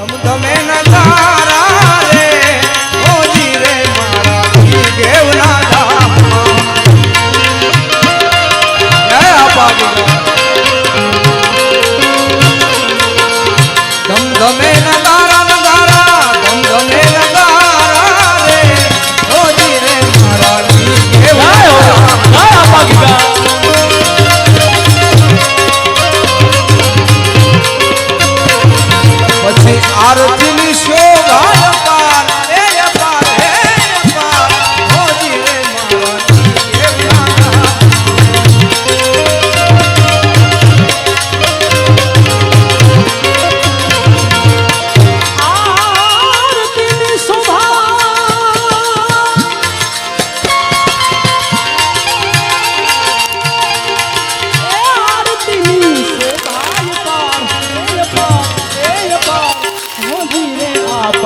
ધમધમે ન Para de me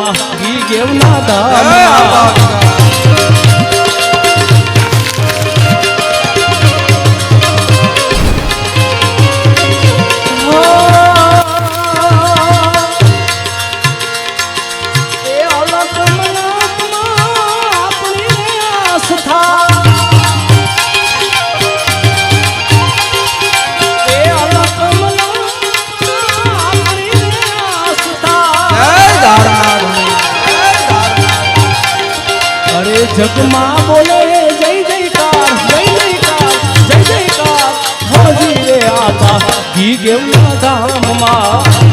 ધામમાં ગી દેવના જગમાં બોલે જય જયકાર જય જયકાર જય જયકાર. હજી રે આપા ગી ગેવના ધામમાં.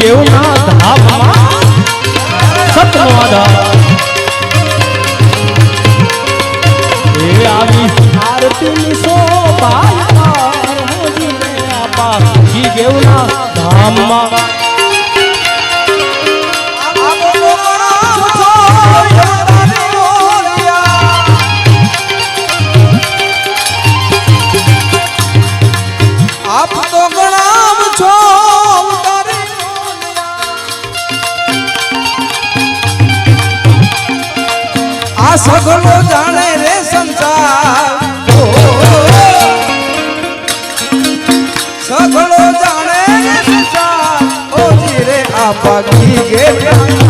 દેવના ધામમાં સતનો આધાર એ આવી આરતી શોભા દેવના ધામમાં આ સગલો જાણે રે સંસાર. સગલો જાણે રે સંસાર. ઓ ધીરે આ પગી ગયા.